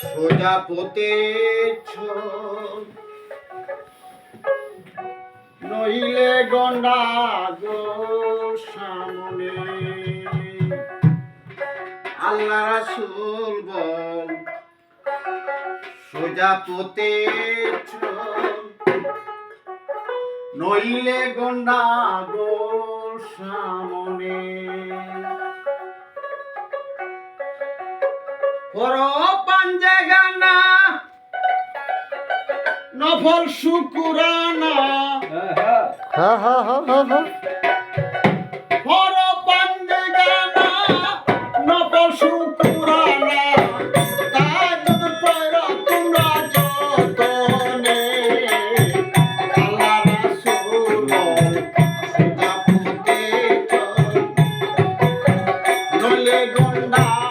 সোজা প্রজাপতে নইলে গন্ডা গো সামনে। আল্লাহ রাসুল বল প্রজাপতে নইলে গন্ডা গো সামনে। করো পাঞ্জাগানা নফল শুকুরানা। হা হা হা হা হা Gonda.